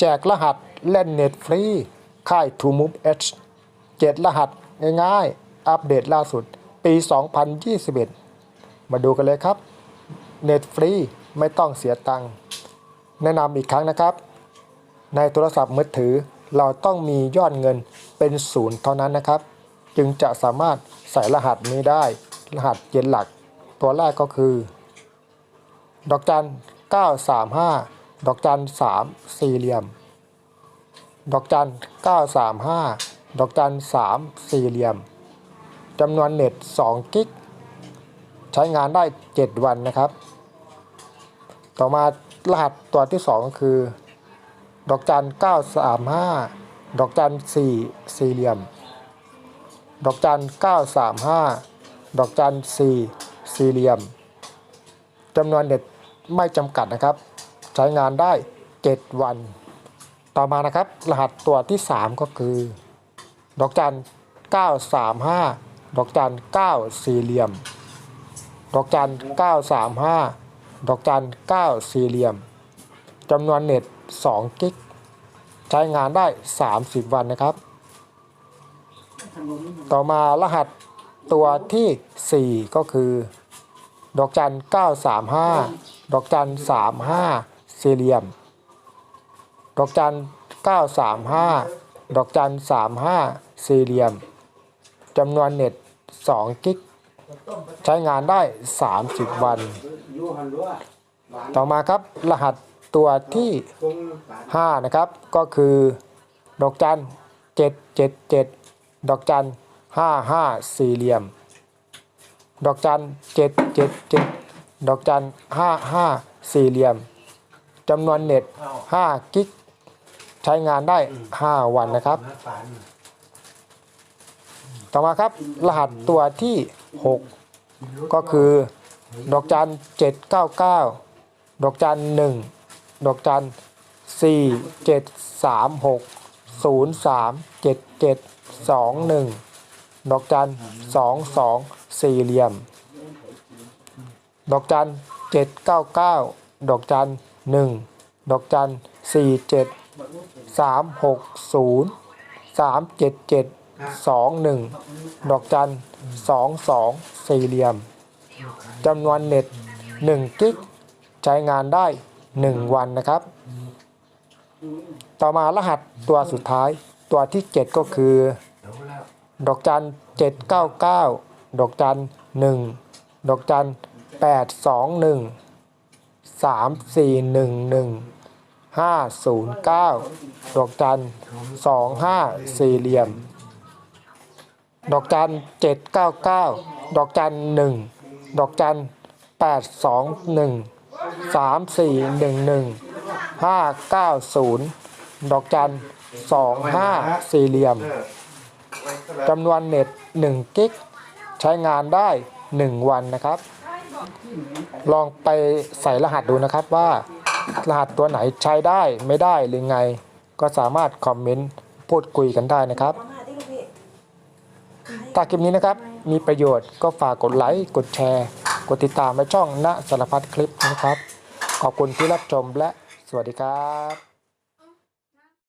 แจกรหัสเล่นเน็ตฟรี ค่าย True Move H เจ็ดรหัสง่ายๆ อัปเดตล่าสุด ปี 2021 มาดูกันเลยครับ เน็ตฟรีไม่ต้องเสียตังค์แนะนำอีกครั้งนะครับ ในโทรศัพท์มือถือเราต้องมียอดเงินเป็นศูนย์เท่านั้นนะครับ จึงจะสามารถใส่รหัสนี้ได้ รหัสเย็นหลัก ตัวแรกก็คือ ดอกจัน 935 ดอกจัน3สี่เหลี่ยม ดอกจัน935ดอกจัน3สี่เหลี่ยมจำนวนเน็ต2กิก ใช้งานได้7วันนะครับ ต่อมารหัสตัวที่2ก็คือ ดอกจัน935ดอกจัน4สี่เหลี่ยม ดอกจัน935ดอกจัน4สี่เหลี่ยมจำนวนเน็ตไม่จำกัดนะครับ ใช้งานได้ 7 วัน ต่อมานะครับ รหัสตัวที่ 3 ก็คือ ดอกจัน 935 ดอกจัน 9 สี่เหลี่ยม ดอกจัน 935 ดอกจัน 9 สี่เหลี่ยมจำนวนเน็ต 2 กิก ใช้งานได้ 30 วันนะครับ ต่อมารหัสตัวที่ 4 ก็คือ ดอกจัน 935 ดอกจัน 35 สี่เหลี่ยม ดอกจัน935ดอกจัน35สี่เหลี่ยมจำนวนเน็ต2กิก ใช้งานได้ 30 วัน ต่อมาครับรหัสตัวที่ 5 นะครับ ก็คือ ดอกจัน777 ดอกจัน55 สี่เหลี่ยม ดอกจัน777 ดอกจัน55 สี่เหลี่ยม จำนวนเน็ต 5 กิก ใช้งานได้ 5 วันนะครับ ต่อมาครับ รหัสตัวที่ 6 ก็คือ ดอกจัน 799 ดอกจัน 1 ดอกจัน 4 7 3 6 0 3 7 7 2 1 ดอกจัน 2 2 สี่เหลี่ยม ดอกจัน 799 ดอกจัน 1 ดอกจัน47 360 377 21 ดอกจัน22 สี่เหลี่ยมจำนวนเน็ต 1 กิก ใช้งานได้ 1 วันนะครับ ต่อมารหัสตัวสุดท้ายตัวที่ 7 ก็คือ ดอกจัน799 ดอกจัน1 ดอกจัน821 3411 509ดอกจัน25สี่เหลี่ยม ดอกจัน799ดอกจัน1ดอกจัน821 3411 590ดอกจัน25สี่เหลี่ยมจำนวนเน็ต1กิก ใช้งานได้1วันนะครับ ลองไปใส่รหัสดูนะครับว่ารหัสตัวไหนใช้ได้ไม่ได้หรือไง ก็สามารถคอมเมนต์พูดคุยกันได้นะครับ ถ้าคลิปนี้นะครับมีประโยชน์ก็ฝากกดไลค์กดแชร์ กดติดตามในช่องณสารพัดคลิปนะครับ ขอบคุณที่รับชมและสวัสดีครับ